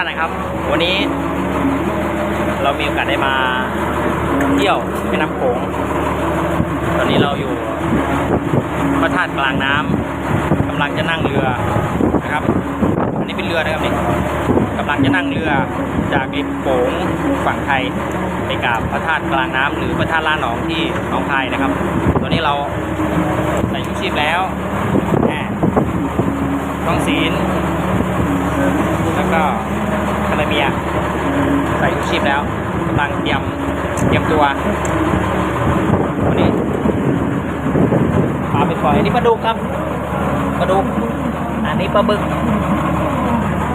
ันนะครับ วันนี้ เรามีโอกาสได้มาเที่ยวแม่น้ำโขงตอนนี้เราอยู่พระธาตุกลางน้ำกำลังจะนั่งเรือนะครับ อันนี้เป็นเรือนะครับนี่กำลังจะนั่งเรือจากริมโขงฝั่งไทยไปกับพระธาตุกลางน้ำหรือพระธาตุล่านหนองที่หนองคายนะครับ ตอนนี้เราใส่ชุดชีพแล้วแม่ต้องศีล ใส่ชูชีพแล้วกำลังเตรียมเตรียมตัววันนี้ปลาไปปล่อยอันนี้ปลาดุกครับปลาดุกอันนี้ปลาบึก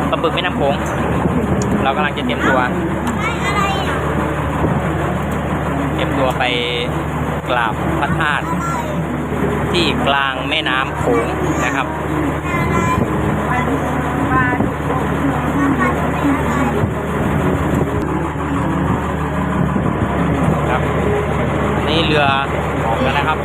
ปลาบึกแม่น้ำโขงเรากำลังจะเตรียมตัวเตรียมตัวไปกราบพระธาตุที่กลางแม่น้ำโขงนะครับ รือของกันนะครับ